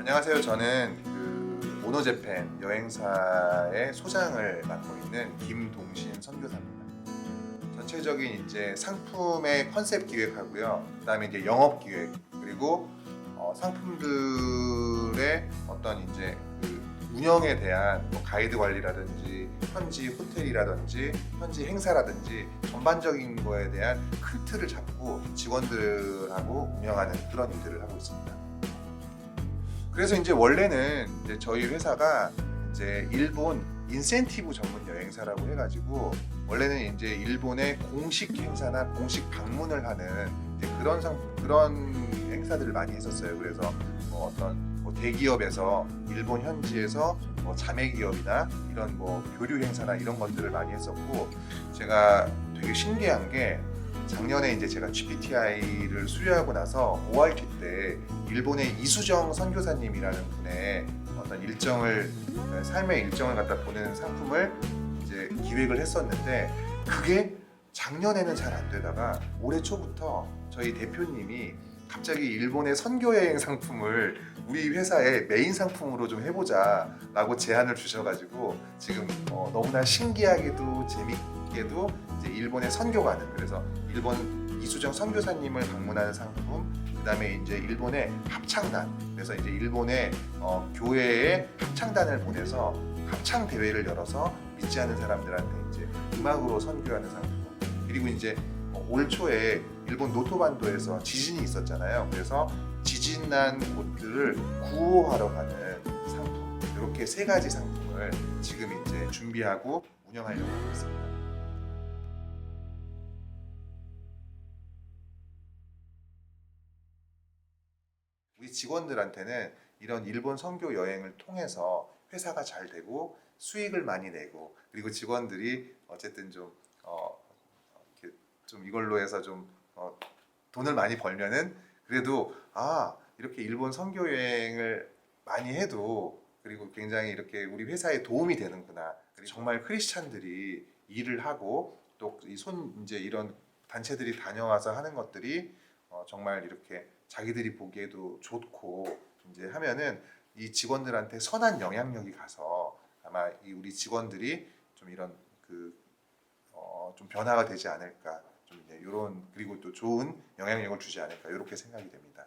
안녕하세요. 저는 그 모노제팬 여행사의 소장을 맡고 있는 김동신 선교사입니다. 전체적인 이제 상품의 컨셉 기획하고요. 그다음에 이제 영업 기획 그리고 어, 상품들의 어떤 이제 그 운영에 대한 뭐 가이드 관리라든지 현지 호텔이라든지 현지 행사라든지 전반적인 거에 대한 큰 틀을 잡고 직원들하고 운영하는 그런 일들을 하고 있습니다. 그래서 이제 원래는 이제 저희 회사가 이제 일본 인센티브 전문 여행사라고 해가지고 원래는 이제 일본의 공식 행사나 공식 방문을 하는 그런 상 그런 행사들을 많이 했었어요. 그래서 뭐 어떤 뭐 대기업에서 일본 현지에서 뭐 자매 기업이나 이런 뭐 교류 행사나 이런 것들을 많이 했었고 제가 되게 신기한 게 작년에 이제 제가 GPTI를 수료하고 나서 ORT 때 일본의 이수정 선교사님이라는 분의 어떤 일정을 삶의 일정을 갖다 보내는 상품을 이제 기획을 했었는데 그게 작년에는 잘 안 되다가 올해 초부터 저희 대표님이 갑자기 일본의 선교 여행 상품을 우리 회사의 메인 상품으로 좀 해보자라고 제안을 주셔가지고 지금 어, 너무나 신기하게도 재밌 게도 이제 일본의 선교가는 그래서 일본 이수정 선교사님을 방문하는 상품 그다음에 이제 일본의 합창단 그래서 이제 일본의 어, 교회에 합창단을 보내서 합창 대회를 열어서 믿지 않는 사람들한테 이제 음악으로 선교하는 상품 그리고 이제 어, 올 초에 일본 노토반도에서 지진이 있었잖아요. 그래서 지진 난 곳들을 구호하러 가는 상품 이렇게 세 가지 상품을 지금 이제 준비하고 운영하려고 하고 있습니다. 우리 직원들한테는 이런 일본 선교 여행을 통해서 회사가 잘 되고 수익을 많이 내고 그리고 직원들이 어쨌든 좀 어, 좀 이걸로 해서 좀 어, 돈을 많이 벌면은 그래도 아 이렇게 일본 선교 여행을 많이 해도 그리고 굉장히 이렇게 우리 회사에 도움이 되는구나. 그리고 정말 크리스찬들이 일을 하고 또 이 손 이제 이런 단체들이 다녀와서 하는 것들이 어, 정말 이렇게 자기들이 보기에도 좋고 이제 하면은 이 직원들한테 선한 영향력이 가서 아마 이 우리 직원들이 좀 이런 그 어, 좀 변화가 되지 않을까 좀 이제 이런 그리고 또 좋은 영향력을 주지 않을까 이렇게 생각이 됩니다.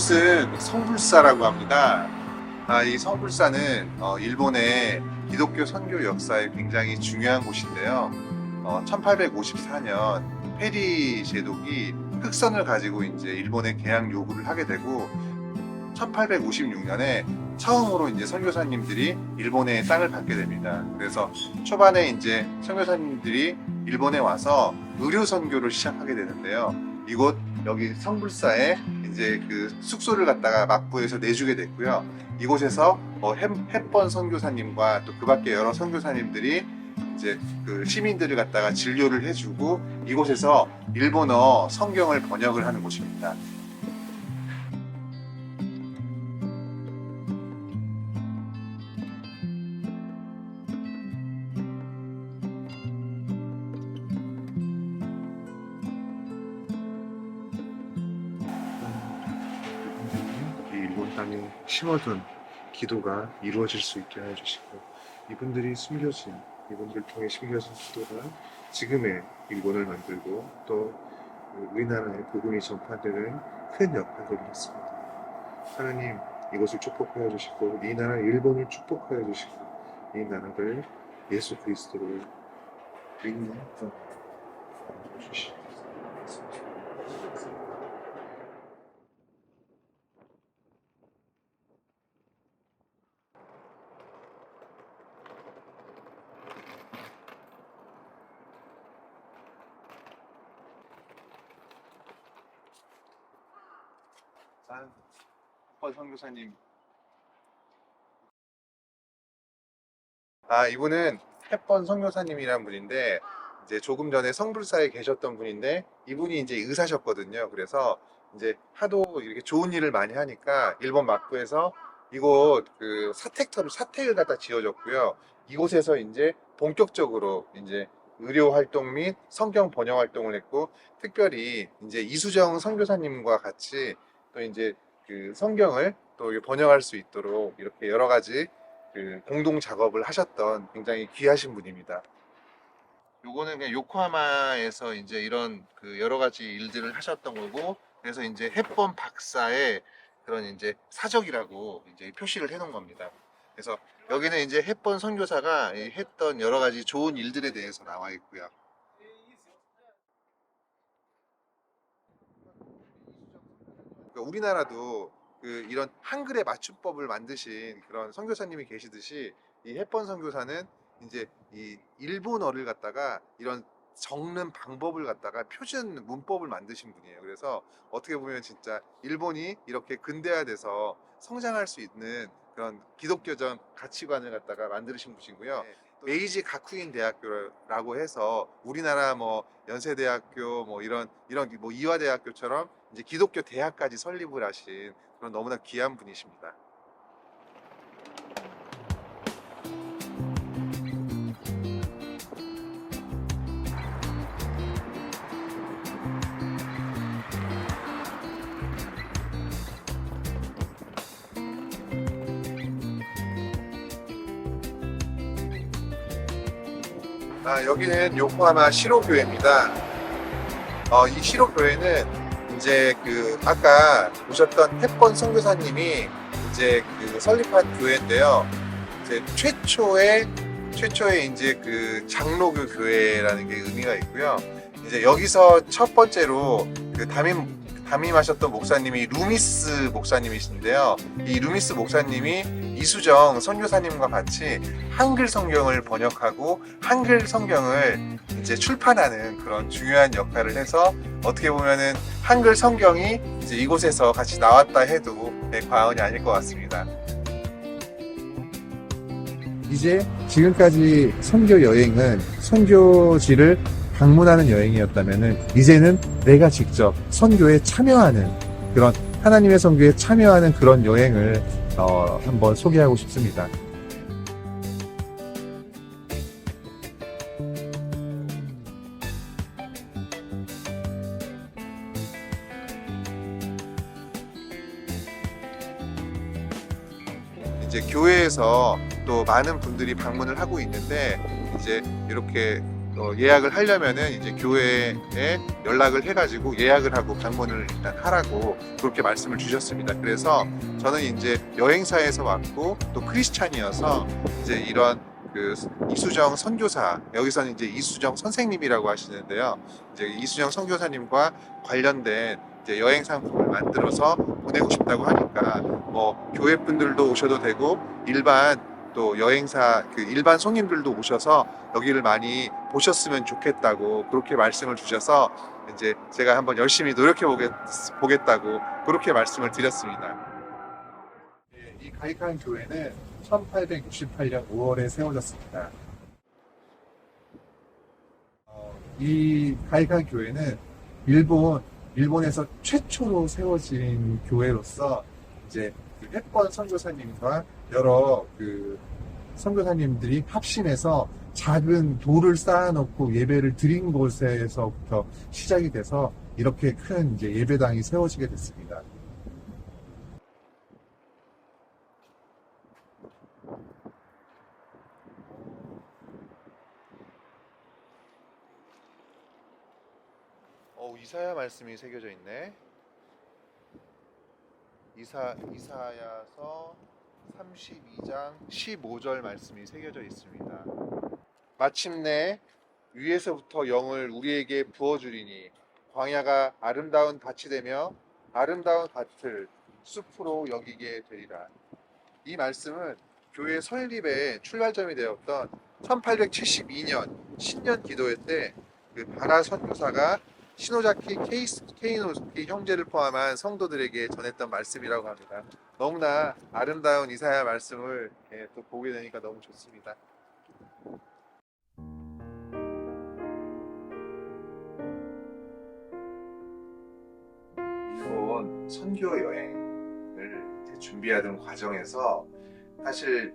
이곳은 성불사라고 합니다. 아, 이 성불사는 어, 일본의 기독교 선교 역사에 굉장히 중요한 곳인데요. 어, 1854년 페리 제독이 흑선을 가지고 이제 일본에 개항 요구를 하게 되고 1856년에 처음으로 이제 선교사님들이 일본의 땅을 받게 됩니다. 그래서 초반에 이제 선교사님들이 일본에 와서 의료 선교를 시작하게 되는데요. 이곳 여기 성불사에 이제 그 숙소를 갖다가 막부에서 내주게 됐고요. 이곳에서 어, 햇, 햇번 선교사님과 또 그 밖에 여러 선교사님들이 이제 그 시민들을 갖다가 진료를 해주고 이곳에서 일본어 성경을 번역을 하는 곳입니다. 심어둔 기도가 이루어질 수 있게 해주시고 이분들이 숨겨진 이분들 통해 심겨진 기도가 지금의 일본을 만들고 또 우리나라의 복음이 전파되는 큰 역할을 했습니다. 하나님 이것을 축복하여 주시고 이 나라 일본을 축복하여 주시고 이 나라를 예수 그리스도를 믿는 주시 옵소서. 한 선교사님. 아 이분은 햇번 선교사님이라는 분인데 이제 조금 전에 성불사에 계셨던 분인데 이분이 이제 의사셨거든요. 그래서 이제 하도 이렇게 좋은 일을 많이 하니까 일본 막부에서 이곳 그 사택터를 사택을 갖다 지어줬고요. 이곳에서 이제 본격적으로 이제 의료 활동 및 성경 번역 활동을 했고 특별히 이제 이수정 선교사님과 같이 또 이제 그 성경을 또 번역할 수 있도록 이렇게 여러 가지 그 공동 작업을 하셨던 굉장히 귀하신 분입니다. 요거는 그냥 요코하마에서 이제 이런 그 여러 가지 일들을 하셨던 거고 그래서 이제 햇번 박사의 그런 이제 사적이라고 이제 표시를 해놓은 겁니다. 그래서 여기는 이제 햇번 선교사가 이 했던 여러 가지 좋은 일들에 대해서 나와 있고요. 그러니까 우리나라도 그 이런 한글의 맞춤법을 만드신 그런 선교사님이 계시듯이 이 햇번 선교사는 이제 이 일본어를 갖다가 이런 적는 방법을 갖다가 표준 문법을 만드신 분이에요. 그래서 어떻게 보면 진짜 일본이 이렇게 근대화돼서 성장할 수 있는 그런 기독교적 가치관을 갖다가 만드신 분이고요. 메이지 가쿠인 대학교라고 해서 우리나라 뭐 연세대학교 뭐 이런 이런 뭐 이화대학교처럼 이제 기독교 대학까지 설립을 하신 그런 너무나 귀한 분이십니다. 아, 여기는 요코하마 시로교회입니다. 어, 이 시로교회는 이제 그 아까 보셨던 햇번 선교사님이 이제 그 설립한 교회인데요. 이제 최초의 최초의 이제 그 장로교 교회라는 게 의미가 있고요. 이제 여기서 첫 번째로 그 담임 담임하셨던 목사님이 루미스 목사님이신데요. 이 루미스 목사님이 이수정 선교사님과 같이 한글 성경을 번역하고 한글 성경을 이제 출판하는 그런 중요한 역할을 해서 어떻게 보면은 한글 성경이 이제 이곳에서 같이 나왔다 해도 네, 과언이 아닐 것 같습니다. 이제 지금까지 선교 여행은 선교지를 방문하는 여행이었다면은 이제는 내가 직접 선교에 참여하는 그런 하나님의 선교에 참여하는 그런 여행을 어, 한번 소개하고 싶습니다. 이제 교회에서 또 많은 분들이 방문을 하고 있는데 이제 이렇게 어, 예약을 하려면은 이제 교회에 연락을 해가지고 예약을 하고 방문을 일단 하라고 그렇게 말씀을 주셨습니다. 그래서 저는 이제 여행사에서 왔고 또 크리스찬이어서 이제 이런 그 이수정 선교사 여기서는 이제 이수정 선생님이라고 하시는데요. 이제 이수정 선교사님과 관련된 이제 여행 상품을 만들어서 보내고 싶다고 하니까 뭐 교회 분들도 오셔도 되고 일반 또 여행사 그 일반 손님들도 오셔서 여기를 많이 보셨으면 좋겠다고 그렇게 말씀을 주셔서 이제 제가 한번 열심히 노력해 보겠, 보겠다고 그렇게 말씀을 드렸습니다. 예, 이 가이칸 교회는 1868년 5월에 세워졌습니다. 어, 이 가이칸 교회는 일본 일본에서 최초로 세워진 교회로서 이제 그 햇번 선교사님과 여러 그 선교사님들이 합심해서 작은 돌을 쌓아놓고 예배를 드린 곳에서부터 시작이 돼서 이렇게 큰 이제 예배당이 세워지게 됐습니다. 어, 이사야 말씀이 새겨져 있네. 이사 이사야서 32장 15절 말씀이 새겨져 있습니다. 마침내 위에서부터 영을 우리에게 부어 주리니 광야가 아름다운 밭이 되며 아름다운 밭을 숲으로 여기게 되리라. 이 말씀은 교회 설립의 출발점이 되었던 1872년 신년 기도회 때 그 바라 선교사가 시노자키 케이스, 케이노스키 형제를 포함한 성도들에게 전했던 말씀이라고 합니다. 너무나 아름다운 이사야 말씀을 예, 또 보게 되니까 너무 좋습니다. 일본 선교 여행을 준비하던 과정에서 사실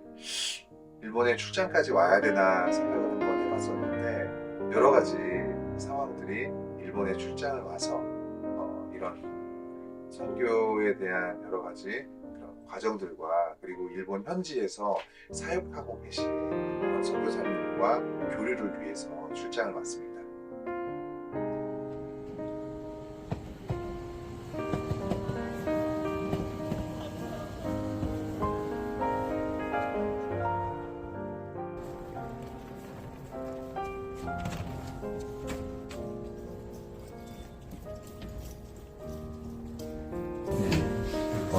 일본에 출장까지 와야 되나 생각을 한 번 해봤었는데 여러 가지 상황들이 일본에 출장을 와서 어, 이런 선교에 대한 여러 가지 그런 과정들과 그리고 일본 현지에서 사역하고 계신 선교사님과 교류를 위해서 출장을 왔습니다.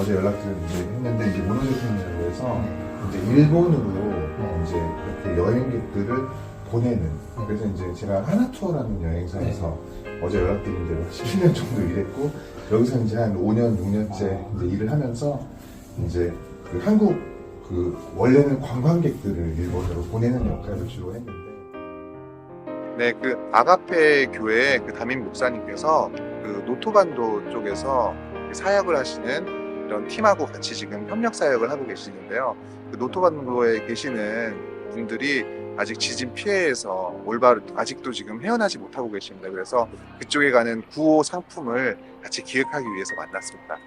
어제 연락드렸 이제 했는데 이제 모노제품이라고 해서 이제 일본으로 이제 이렇게 여행객들을 보내는 그래서 이제 제가 하나투어라는 여행사에서 어제 연락드린 대로 17년 정도 일했고 여기서 이제 한 5년 6년째 이제 일을 하면서 이제 그 한국 그 원래는 관광객들을 일본으로 보내는 역할을 주로 했는데 네, 그 아가페 교회 그 담임 목사님께서 그 노토반도 쪽에서 사역을 하시는 이런 팀하고 같이 지금 협력 사역을 하고 계시는데요. 그 노토반도에 계시는 분들이 아직 지진 피해에서 올바로 아직도 지금 헤어나지 못하고 계십니다. 그래서 그쪽에 가는 구호 상품을 같이 기획하기 위해서 만났습니다.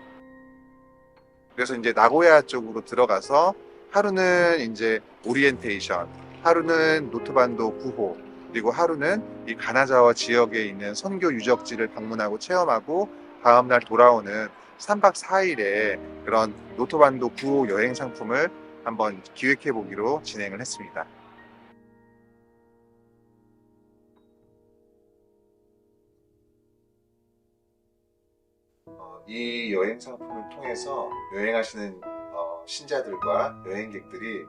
그래서 이제 나고야 쪽으로 들어가서 하루는 이제 오리엔테이션, 하루는 노토반도 구호, 그리고 하루는 이 가나자와 지역에 있는 선교 유적지를 방문하고 체험하고 다음날 돌아오는 3박 4일의 그런 노토반도 구호 여행 상품을 한번 기획해 보기로 진행을 했습니다. 어, 이 여행 상품을 통해서 여행하시는 어, 신자들과 여행객들이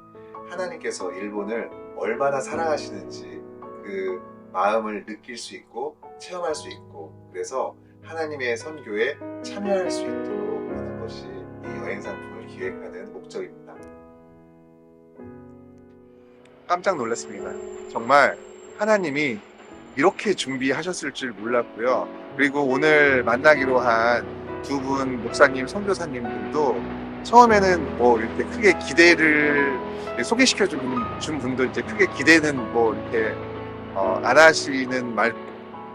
하나님께서 일본을 얼마나 사랑하시는지 그 마음을 느낄 수 있고 체험할 수 있고 그래서 하나님의 선교에 참여할 수 있도록 하는 것이 이 여행 상품을 기획하는 목적입니다. 깜짝 놀랐습니다. 정말 하나님이 이렇게 준비하셨을 줄 몰랐고요. 그리고 오늘 만나기로 한 두 분 목사님, 선교사님들도 처음에는 뭐 이렇게 크게 기대를 소개시켜 준, 준 분도 이제 크게 기대는 뭐 이렇게 어, 안 하시는 말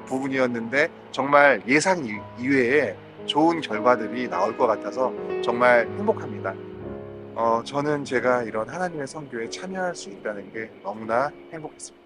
부분이었는데 정말 예상 이- 이외에 좋은 결과들이 나올 것 같아서 정말 행복합니다. 어, 저는 제가 이런 하나님의 선교에 참여할 수 있다는 게 너무나 행복했습니다.